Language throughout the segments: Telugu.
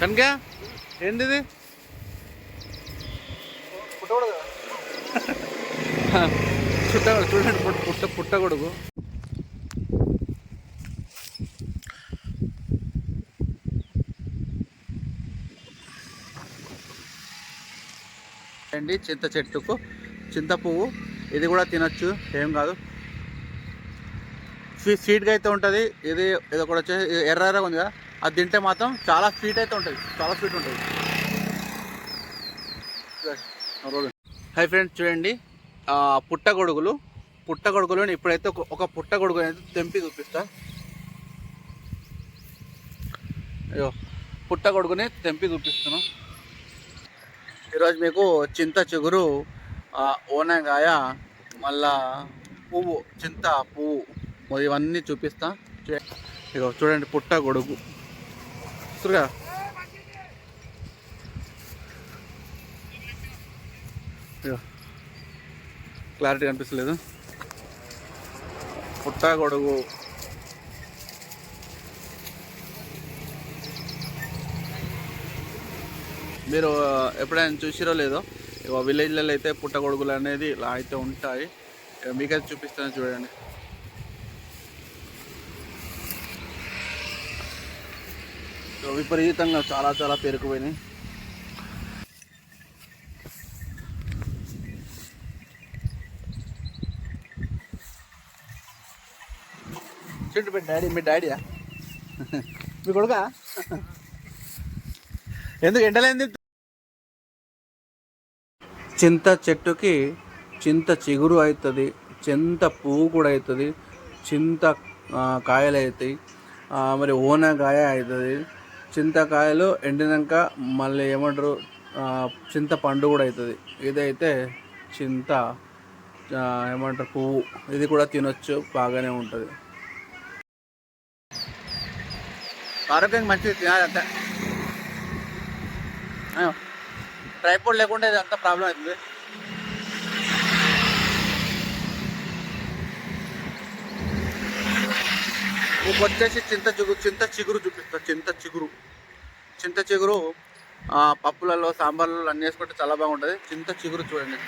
కనుక ఏంటిది? పుట్ట చూడండి పుట్ట పుట్ట పుట్టగొడుగు అండి చింత చెట్టుకు చింత పువ్వు ఇది కూడా తినొచ్చు ఏం కాదు. స్వీట్ స్వీట్గా అయితే ఉంటుంది. ఇది ఇది ఒకటి వచ్చేసి ఎర్ర ఎర్రగా ఉంది కదా అది తింటే మాత్రం చాలా స్వీట్ అయితే ఉంటుంది. చాలా స్వీట్ ఉంటుంది. హాయ్ ఫ్రెండ్స్ చూడండి. పుట్టగొడుగులు పుట్టగొడుగులు ఇప్పుడైతే ఒక- పుట్టగొడుగు అనేది తెంపి చూపిస్తా. అయ్యో పుట్టగొడుగుని తెంపి చూపిస్తున్నాం. ఈరోజు మీకు చింత చిగురు ఆ, ఓనగాయ మళ్ళా పువ్వు చింత పువ్వు. ఇవన్నీ చూపిస్తా. ఇక చూడండి పుట్ట గొడుగు. ఇగో. క్లారిటీ కనిపిస్తలేదు. పుట్టగొడుగు మీరు ఎప్పుడైనా చూసిరో లేదో ఇక విలేజ్లలో అయితే పుట్టగొడుగులు అనేది ఇలా అయితే ఉంటాయి. ఇక మీకైతే చూపిస్తాను చూడండి. సో విపరీతంగా చాలా చాలా పేరుకుపోయినాయి చింటు మీ డాడీ మీ డాడీయా? మీ కొడుక? ఎందుకు ఎండలేంది? చింత చెట్టుకి చింత చిగురు అవుతుంది చింత పువ్వు కూడా అవుతుంది చింత కాయలు అవుతాయి మరి ఓనగాయ అవుతుంది. చింతకాయలు ఎండినాక మళ్ళీ ఏమంటారు చింతపండు కూడా అవుతుంది ఇదైతే చింత ఏమంటారు పువ్వు. ఇది కూడా తినొచ్చు బాగానే ఉంటుంది. ఆరోగ్యానికి మంచిది తినాలి అంతే. ట్రైపోర్డ్ లేకుండా ఇది అంత ప్రాబ్లం అవుతుంది. మీకు వచ్చేసి చింత చిగురు చింత చిగురు చూపిస్తా చింత చిగురు. చింత చిగురు పప్పులలో సాంబార్లలో అన్నీ వేసుకుంటే చాలా బాగుంటుంది. చింత చిగురు చూడండి.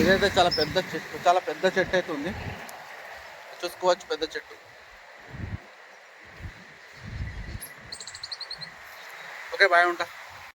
ఇదైతే చాలా పెద్ద చెట్టు చాలా పెద్ద చెట్టు అయితే ఉంది. చూసుకోవచ్చు పెద్ద చెట్టు. ఓకే బాయ్ ఉంటా.